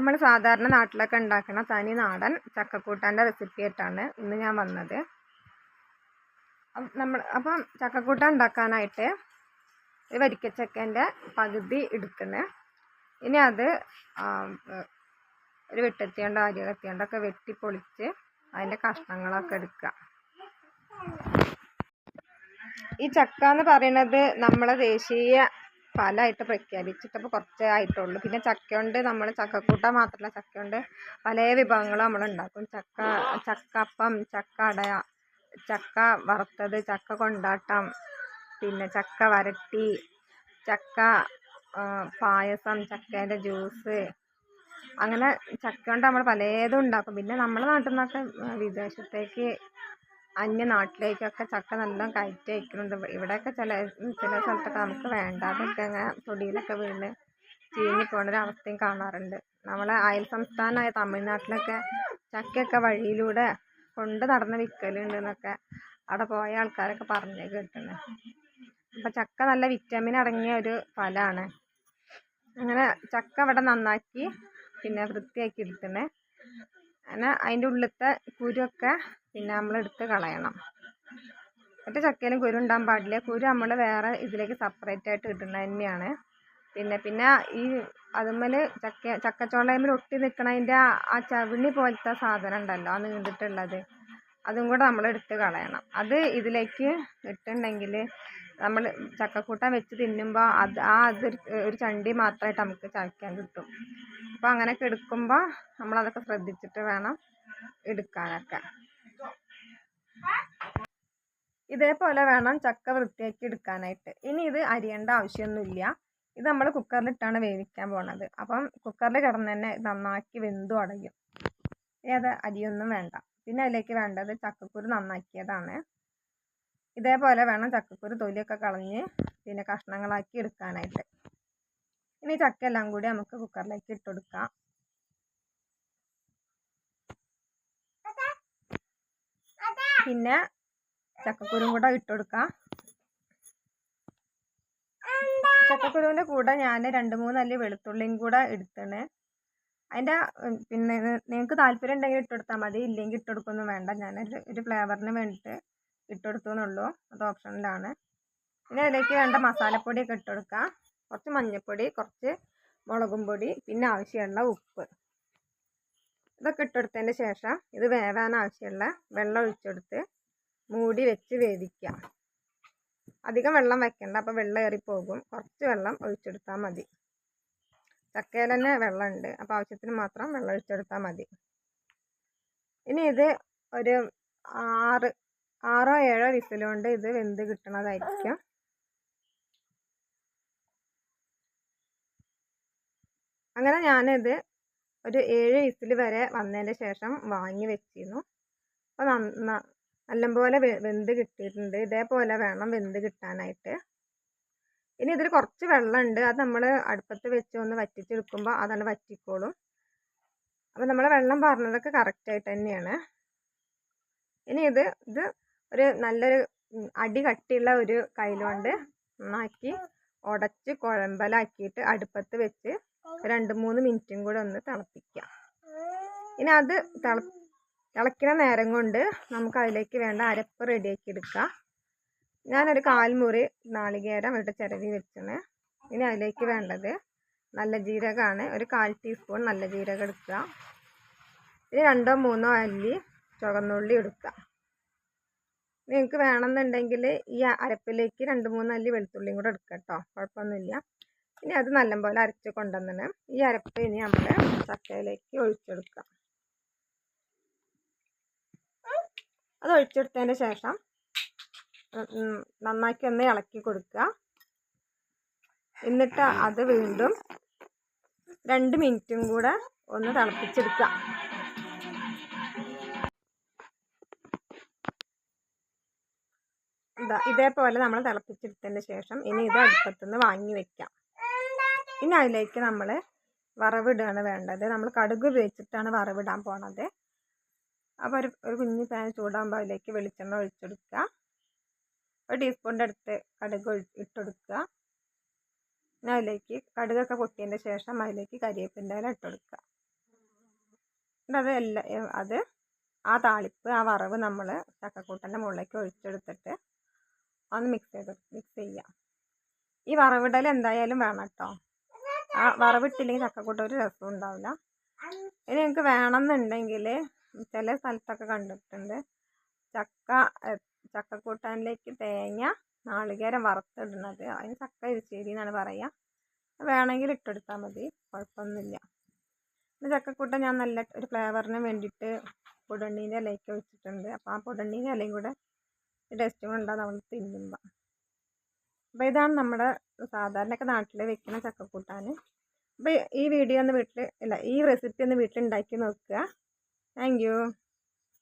നമ്മൾ സാധാരണ നാട്ടിലൊക്കെ ഉണ്ടാക്കുന്ന തനി നാടൻ ചക്കക്കൂട്ടാന്റെ റെസിപ്പി ആയിട്ടാണ് ഇന്ന് ഞാൻ വന്നത്. നമ്മൾ അപ്പം ചക്കക്കൂട്ട ഉണ്ടാക്കാനായിട്ട് ഒരു വരിക്കച്ചക്കേന്റെ പകുതി എടുക്കുന്നത് ഇനി അത് ഒരു വെട്ടത്തിയോണ്ടോ അരി കത്തിയോണ്ടോ ഒക്കെ വെട്ടി പൊളിച്ച് അതിന്റെ കഷ്ണങ്ങളൊക്കെ എടുക്കുക. ഈ ചക്ക എന്ന് പറയുന്നത് നമ്മളെ ദേശീയ ഫലമായിട്ട് പ്രഖ്യാപിച്ചിട്ടപ്പോൾ കുറച്ചേ ആയിട്ടുള്ളൂ. പിന്നെ ചക്ക കൊണ്ട് നമ്മൾ ചക്കക്കൂട്ട മാത്രമല്ല ചക്ക കൊണ്ട് പല വിഭവങ്ങളും നമ്മൾ ഉണ്ടാക്കും. ചക്ക ചക്കപ്പം ചക്ക അട ചക്ക വറുത്തത് ചക്ക കൊണ്ടാട്ടം പിന്നെ ചക്ക വരട്ടി ചക്ക പായസം ചക്കേന്റെ ജ്യൂസ് അങ്ങനെ ചക്ക കൊണ്ട് നമ്മൾ പലതും ഉണ്ടാക്കും. പിന്നെ നമ്മുടെ നാട്ടിൽ നിന്നൊക്കെ വിദേശത്തേക്ക് അന്യ നാട്ടിലേക്കൊക്കെ ചക്ക നല്ല കയറ്റി അയക്കുന്നുണ്ട് ഇവിടെയൊക്കെ ചില ചില സ്ഥലത്തൊക്കെ നമുക്ക് വേണ്ടാതൊക്കെ അങ്ങനെ തൊടിയിലൊക്കെ വീണ് ചീഞ്ഞ് പോണ ഒരു അവസ്ഥയും കാണാറുണ്ട്. നമ്മളെ അയൽ സംസ്ഥാനമായ തമിഴ്നാട്ടിലൊക്കെ ചക്കയൊക്കെ വഴിയിലൂടെ കൊണ്ട് നടന്ന് വിൽക്കലുണ്ട് എന്നൊക്കെ അവിടെ പോയ ആൾക്കാരൊക്കെ പറഞ്ഞു കേട്ടിട്ടുണ്ട് അപ്പം ചക്ക നല്ല വിറ്റാമിൻ അടങ്ങിയ ഒരു ഫലമാണ് അങ്ങനെ ചക്ക ഇവിടെ നന്നാക്കി പിന്നെ വൃത്തിയാക്കി എടുക്കണേ അങ്ങനെ അതിന്റെ ഉള്ളിലത്തെ കുരുവൊക്കെ പിന്നെ നമ്മൾ എടുത്ത് കളയണം. മറ്റേ ചക്കയിലും കുരു ഉണ്ടാകാൻ പാടില്ല. കുരു നമ്മൾ വേറെ ഇതിലേക്ക് സെപ്പറേറ്റ് ആയിട്ട് ഇടുന്നത് തന്നെയാണ്. പിന്നെ പിന്നെ ഈ അതുമ്മൽ ചക്ക ചക്കച്ചോളയിൽ ഒട്ടി നിൽക്കണതിന്റെ ആ ചവിണി പോലത്തെ സാധനം ഉണ്ടല്ലോ ആ നീണ്ടിട്ടുള്ളത്. അതും കൂടെ നമ്മൾ എടുത്ത് കളയണം. അത് ഇതിലേക്ക് ഇട്ടുണ്ടെങ്കിൽ നമ്മൾ ചക്കക്കൂട്ടാൻ വെച്ച് തിന്നുമ്പോൾ അത് ആ അത് ഒരു ചണ്ടി മാത്രമായിട്ട് നമുക്ക് ചവയ്ക്കാൻ കിട്ടും. അപ്പോൾ അങ്ങനെയൊക്കെ എടുക്കുമ്പോൾ നമ്മളതൊക്കെ ശ്രദ്ധിച്ചിട്ട് വേണം എടുക്കാനൊക്കെ. ഇതേപോലെ വേണം ചക്ക വൃത്തിയാക്കി എടുക്കാനായിട്ട്. ഇനി ഇത് അരിയേണ്ട ആവശ്യമൊന്നുമില്ല. ഇത് നമ്മൾ കുക്കറിലിട്ടാണ് വേവിക്കാൻ പോണത്. അപ്പം കുക്കറിൽ കിടന്ന് തന്നെ നന്നാക്കി വെന്തു അടയും ഇനി അത് അരിയൊന്നും വേണ്ട. പിന്നെ അതിലേക്ക് വേണ്ടത് ചക്കക്കുരു നന്നാക്കിയതാണ്. ഇതേപോലെ വേണം ചക്കക്കുരു തൊലിയൊക്കെ കളഞ്ഞ് പിന്നെ കഷ്ണങ്ങളാക്കി എടുക്കാനായിട്ട്. ഇനി ചക്ക എല്ലാം കൂടി നമുക്ക് കുക്കറിലേക്ക് ഇട്ടുകൊടുക്കാം പിന്നെ ചക്കക്കുരും കൂടെ ഇട്ടുകൊടുക്കാം ചക്കക്കുരുവിന്റെ കൂടെ ഞാൻ രണ്ട് മൂന്ന് അല്ലി വെളുത്തുള്ളിയും കൂടെ എടുത്തണ്. അതിന്റെ പിന്നെ നിങ്ങൾക്ക് താല്പര്യം ഉണ്ടെങ്കിൽ ഇട്ടുകൊടുത്താൽ മതി. ഇല്ലെങ്കിൽ ഇട്ട് കൊടുക്കൊന്നും വേണ്ട. ഞാൻ ഒരു ഫ്ലേവറിന് വേണ്ടിയിട്ട് ഇട്ടുകൊടുത്തു എന്നുള്ളൂ അത് ഓപ്ഷനിലാണ്. പിന്നെ അതിലേക്ക് വേണ്ട മസാലപ്പൊടിയൊക്കെ ഇട്ടുകൊടുക്കുക. കുറച്ച് മഞ്ഞൾപ്പൊടി കുറച്ച് മുളകും പൊടി പിന്നെ ആവശ്യമുള്ള ഉപ്പ്. ഇതൊക്കെ ഇട്ടെടുത്തതിന് ശേഷം ഇത് വേവാൻ ആവശ്യമുള്ള വെള്ളം ഒഴിച്ചെടുത്ത് മൂടി വെച്ച് വേവിക്കുക. അധികം വെള്ളം വെക്കണ്ട. അപ്പോൾ വെള്ളം ഏറിപ്പോകും. കുറച്ച് വെള്ളം ഒഴിച്ചെടുത്താൽ മതി. ചക്കയിൽ തന്നെ വെള്ളമുണ്ട് അപ്പോൾ ആവശ്യത്തിന് മാത്രം വെള്ളം ഒഴിച്ചെടുത്താൽ മതി. ഇനി ഇത് ഒരു ആറ് ആറോ ഏഴോ വിസിലുകൊണ്ട് ഇത് വെന്ത് കിട്ടണതായിരിക്കും. അങ്ങനെ ഞാനിത് ഒരു ഏഴ് വിസിൽ വരെ വന്നതിന് ശേഷം വാങ്ങി വെച്ചിരുന്നു. അപ്പോൾ നന്ന നല്ലപോലെ വെന്ത് കിട്ടിയിട്ടുണ്ട്. ഇതേപോലെ വേണം വെന്ത് കിട്ടാനായിട്ട്. ഇനി ഇതിൽ കുറച്ച് വെള്ളമുണ്ട് അത് നമ്മൾ അടുപ്പത്ത് വെച്ച് ഒന്ന് വറ്റിച്ചെടുക്കുമ്പോൾ അതാണ് വറ്റിക്കോളും. അപ്പോൾ നമ്മൾ വെള്ളം പറഞ്ഞതൊക്കെ കറക്റ്റായിട്ട് തന്നെയാണ്. ഇനി ഇത് ഇത് ഒരു നല്ലൊരു അടി കട്ടിയുള്ള ഒരു കയ്യിലുകൊണ്ട് നന്നാക്കി ഉടച്ച് കുഴമ്പലാക്കിയിട്ട് അടുപ്പത്ത് വെച്ച് രണ്ട് മൂന്ന് മിനിറ്റും കൂടെ ഒന്ന് തിളപ്പിക്കാം. ഇനി അത് തിള തിളയ്ക്കുന്ന നേരം കൊണ്ട് നമുക്ക് അതിലേക്ക് വേണ്ട അരപ്പ് റെഡിയാക്കി എടുക്കുക ഞാനൊരു കാൽമുറി നാളികേരം ഇവിടെ ചിരവി വെച്ചാണ്. ഇനി അതിലേക്ക് വേണ്ടത് നല്ല ജീരകമാണ് ഒരു കാൽ ടീസ്പൂൺ നല്ല ജീരകം എടുക്കുക. ഇനി രണ്ടോ മൂന്നോ അല്ലി ചുവന്നുള്ളി എടുക്കുക. നിങ്ങൾക്ക് വേണമെന്നുണ്ടെങ്കിൽ ഈ അരപ്പിലേക്ക് രണ്ട് മൂന്ന് അല്ലി വെളുത്തുള്ളിയും കൂടെ എടുക്കുക കേട്ടോ. കുഴപ്പമൊന്നുമില്ല. ഇനി അത് നല്ലപോലെ അരച്ച് കൊണ്ടുവന്നിട്ട് ഈ അരപ്പ് ഇനി നമ്മൾ ചക്കയിലേക്ക് ഒഴിച്ചെടുക്കാം അത് ഒഴിച്ചെടുത്തതിന് ശേഷം നന്നാക്കി ഒന്ന് ഇളക്കി കൊടുക്കുക എന്നിട്ട് അത്. വീണ്ടും രണ്ട് മിനിറ്റും കൂടെ ഒന്ന് തിളപ്പിച്ചെടുക്കുക ഇതാ ഇതേപോലെ നമ്മൾ തിളപ്പിച്ചെടുത്തതിന് ശേഷം ഇനി ഇത് അടുപ്പത്തുനിന്ന് വാങ്ങി വെക്കാം. ഇനി അതിലേക്ക് നമ്മൾ വറവിടുകയാണ് വേണ്ടത്. നമ്മൾ കടുക് ഉപയോഗിച്ചിട്ടാണ് വറവിടാൻ പോണത്. അപ്പോൾ ഒരു ഒരു കുഞ്ഞു പാൻ ചൂടാകുമ്പോൾ അതിലേക്ക് വെളിച്ചെണ്ണ ഒഴിച്ചെടുക്കുക ഒരു ടീസ്പൂണിന്റെ അടുത്ത് കടുക് ഇട്ടെടുക്കുക. പിന്നെ അതിലേക്ക് കടുകൊക്കെ പൊട്ടിയതിന്റെ ശേഷം അതിലേക്ക് കരിവേപ്പിന്റെ ഇല ഇട്ടെടുക്കുക. എന്നിട്ട് അത് എല്ലാ അത് ആ താളിപ്പ് ആ വറവ് നമ്മൾ ചക്കക്കൂട്ടന്റെ മുകളിലേക്ക് ഒഴിച്ചെടുത്തിട്ട് ഒന്ന് മിക്സ് ചെയ്ത് മിക്സ് ചെയ്യാം. ഈ വറവിടൽ എന്തായാലും വേണം കേട്ടോ ആ വറവിട്ടില്ലെങ്കിൽ ചക്കക്കൂട്ട ഒരു രസവും ഉണ്ടാവില്ല. ഇനി നിങ്ങൾക്ക് വേണമെന്നുണ്ടെങ്കിൽ ചില സ്ഥലത്തൊക്കെ കണ്ടിട്ടുണ്ട്. ചക്ക ചക്ക ചക്കക്കൂട്ടാനിലേക്ക് തേങ്ങ നാളികേരം വറുത്തിടുന്നത്. അതിന് ചക്ക എരിശ്ശേരി എന്നാണ് പറയുക. വേണമെങ്കിൽ ഇട്ടെടുത്താൽ മതി. കുഴപ്പമൊന്നുമില്ല. ചക്കക്കൂട്ട ഞാൻ നല്ല ഒരു ഫ്ലേവറിന് വേണ്ടിയിട്ട് പൊടണ്ണീന്റെ ഇലയൊക്കെ വെച്ചിട്ടുണ്ട്. അപ്പോൾ ആ പൊടണ്ണീന്റെ ഇലയും കൂടെ ടേസ്റ്റ് ഉണ്ടാകും നമ്മൾ തിന്നുമ്പോൾ അപ്പോൾ ഇതാണ് നമ്മുടെ സാധാരണയൊക്കെ നാട്ടിൽ വെക്കുന്ന ചക്കക്കൂട്ടാൻ. അപ്പോൾ ഈ വീഡിയോ ഒന്ന് വീട്ടിൽ അല്ല ഈ റെസിപ്പി ഒന്ന് വീട്ടിൽ ഉണ്ടാക്കി നോക്കുക. താങ്ക്